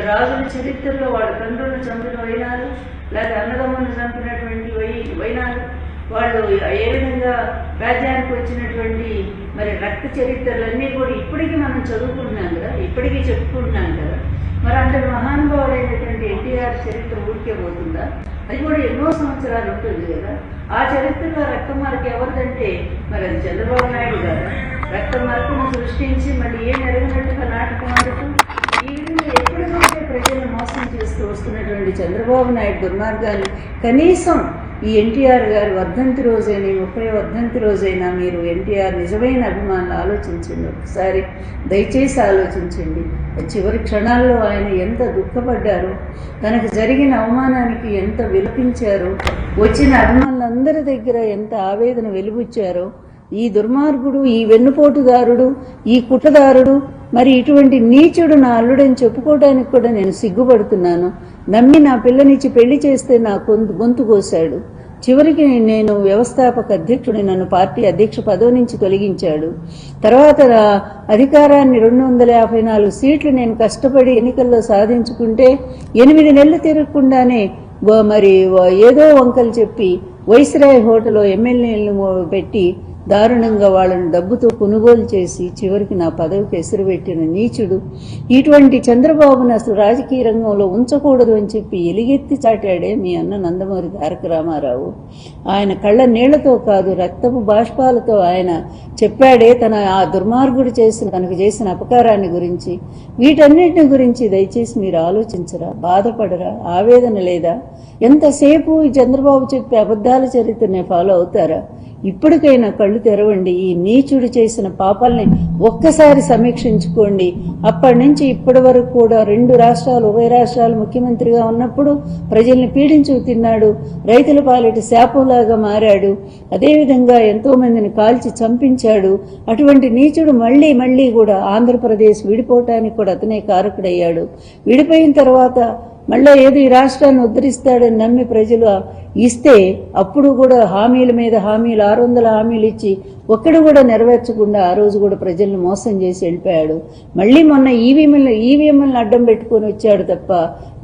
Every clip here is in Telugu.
రాజుల చరిత్రలో వాళ్ళ తండ్రులను చంపిన వైనాలు లేదా అన్నదమ్ములను చంపినటువంటి వై వైనాలు వాళ్ళు ఏ విధంగా రాజ్యానికి వచ్చినటువంటి మరి రక్త చరిత్రలన్నీ కూడా ఇప్పటికీ మనం చదువుకుంటున్నాం కదా ఇప్పటికీ చెప్పుకుంటున్నాం కదా. మరి అంతటి మహానుభావుడైనటువంటి ఎన్టీఆర్ చరిత్ర ఊరికే పోతుందా? అది కూడా ఎన్నో సంవత్సరాలు ఉంటుంది కదా. ఆ చరిత్రలో రక్త మార్కు ఎవరిదంటే మరి అది చంద్రబాబు నాయుడు గారు. రక్త మార్కును సృష్టించి మళ్ళీ ఏం ఎరగనట్టుగా నాటకం ఆడుతూ ఈ విధంగా ఎప్పటికంటే ప్రజలను మోసం చేస్తూ వస్తున్నటువంటి చంద్రబాబు నాయుడు దుర్మార్గాన్ని కనీసం ఈ ఎన్టీఆర్ గారి వర్ధంతి రోజైనా ముప్పై వర్ధంతి రోజైనా మీరు ఎన్టీఆర్ నిజమైన అభిమానులు ఆలోచించండి. ఒకసారి దయచేసి ఆలోచించండి. చివరి క్షణాల్లో ఆయన ఎంత దుఃఖపడ్డారు తనకు జరిగిన అవమానానికి ఎంత విలపించారో వచ్చిన అభిమానులందరి దగ్గర ఎంత ఆవేదన వెలిబుచ్చారో ఈ దుర్మార్గుడు ఈ వెన్నుపోటుదారుడు ఈ కుట్రదారుడు మరి ఇటువంటి నీచుడు నా అల్లుడని చెప్పుకోవడానికి కూడా నేను సిగ్గుపడుతున్నాను. నమ్మి నా పిల్లనిచ్చి పెళ్ళి చేస్తే నా గొంతు గొంతు కోశాడు. చివరికి నేను వ్యవస్థాపక అధ్యక్షుడిని నన్ను పార్టీ అధ్యక్ష పదవి నుంచి తొలగించాడు. తర్వాత అధికారాన్ని రెండు వందల యాభై నాలుగు సీట్లు నేను కష్టపడి ఎన్నికల్లో సాధించుకుంటే ఎనిమిది నెలలు తిరగకుండానే మరి ఏదో వంకలు చెప్పి వైస్రాయ్ హోటల్లో ఎమ్మెల్యేలను పెట్టి దారుణంగా వాళ్ళను డబ్బుతో కొనుగోలు చేసి చివరికి నా పదవికి ఎసురు పెట్టిన నీచుడు ఇటువంటి చంద్రబాబును అసలు రాజకీయ రంగంలో ఉంచకూడదు అని చెప్పి ఎలిగెత్తి చాటాడే మీ అన్న నందమూరి తారక రామారావు. ఆయన కళ్ళ నీళ్ళతో కాదు రక్తపు బాష్పాలతో ఆయన చెప్పాడే తన ఆ దుర్మార్గుడు చేసిన తనకు చేసిన అపకారాన్ని గురించి. వీటన్నిటిని గురించి దయచేసి మీరు ఆలోచించరా? బాధపడరా? ఆవేదన లేదా? ఎంతసేపు ఈ చంద్రబాబు చెప్పే అబద్ధాల చరిత్రనే ఫాలో అవుతారా? ఇప్పటికైనా కళ్ళు తెరవండి. ఈ నీచుడు చేసిన పాపాలని ఒక్కసారి సమీక్షించుకోండి. అప్పటి నుంచి ఇప్పటి వరకు కూడా రెండు రాష్ట్రాలు ఉభయ రాష్ట్రాలు ముఖ్యమంత్రిగా ఉన్నప్పుడు ప్రజల్ని పీడించు తిన్నాడు. రైతుల పాలిటి శాపంలాగా మారాడు. అదేవిధంగా ఎంతో మందిని కాల్చి చంపించాడు. అటువంటి నీచుడు మళ్ళీ మళ్ళీ కూడా ఆంధ్రప్రదేశ్ విడిపోవటానికి కూడా అతనే కారకుడయ్యాడు. విడిపోయిన తర్వాత మళ్ళీ ఏదో ఈ రాష్ట్రాన్ని ఉద్ధరిస్తాడని నమ్మి ప్రజలు ఇస్తే అప్పుడు కూడా హామీల మీద హామీలు ఆరు వందల హామీలు ఇచ్చి ఒక్కడు కూడా నెరవేర్చకుండా ఆ రోజు కూడా ప్రజల్ని మోసం చేసి వెళ్ళిపోయాడు. మళ్ళీ మొన్న ఈవీఎంలను ఈవీఎంలను అడ్డం పెట్టుకొని వచ్చాడు తప్ప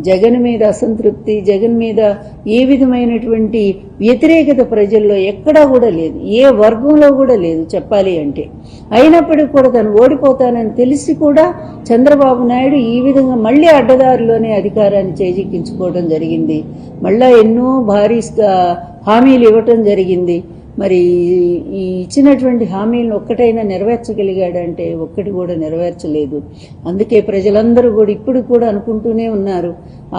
జగన్ మీద అసంతృప్తి జగన్ మీద ఏ విధమైనటువంటి వ్యతిరేకత ప్రజల్లో ఎక్కడా కూడా లేదు. ఏ వర్గంలో కూడా లేదు చెప్పాలి అంటే. అయినప్పటికీ కూడా తను ఓడిపోతానని తెలిసి కూడా చంద్రబాబు నాయుడు ఈ విధంగా మళ్ళీ అడ్డదారిలోనే అధికారాన్ని చేజిక్కించుకోవడం జరిగింది. మళ్ళా ఎన్నో భారీ హామీలు ఇవ్వటం జరిగింది. మరి ఈ ఇచ్చినటువంటి హామీలను ఒక్కటైనా నెరవేర్చగలిగాడంటే ఒక్కటి కూడా నెరవేర్చలేదు. అందుకే ప్రజలందరూ కూడా ఇప్పుడు కూడా అనుకుంటూనే ఉన్నారు.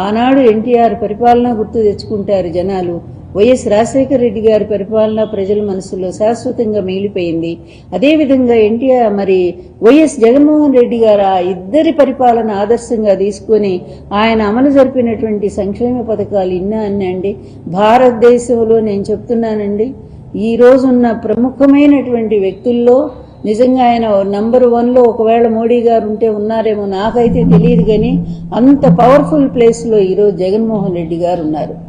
ఆనాడు ఎన్టీఆర్ పరిపాలన గుర్తు తెచ్చుకుంటారు జనాలు. వైఎస్ రాజశేఖర రెడ్డి గారి పరిపాలన ప్రజల మనసులో శాశ్వతంగా మిగిలిపోయింది. అదేవిధంగా ఎన్టీఆర్ మరి వైఎస్ జగన్మోహన్ రెడ్డి గారు ఆ ఇద్దరి పరిపాలన ఆదర్శంగా తీసుకొని ఆయన అమలు జరిపినటువంటి సంక్షేమ పథకాలు ఇన్నా అన్నండి భారతదేశంలో నేను చెప్తున్నానండి. ఈ రోజున్న ప్రముఖమైనటువంటి వ్యక్తుల్లో నిజంగా ఆయన నంబర్ వన్లో ఒకవేళ మోడీ గారు ఉంటే ఉన్నారేమో నాకైతే తెలియదు కానీ అంత పవర్ఫుల్ ప్లేస్లో ఈరోజు జగన్మోహన్ రెడ్డి గారు ఉన్నారు.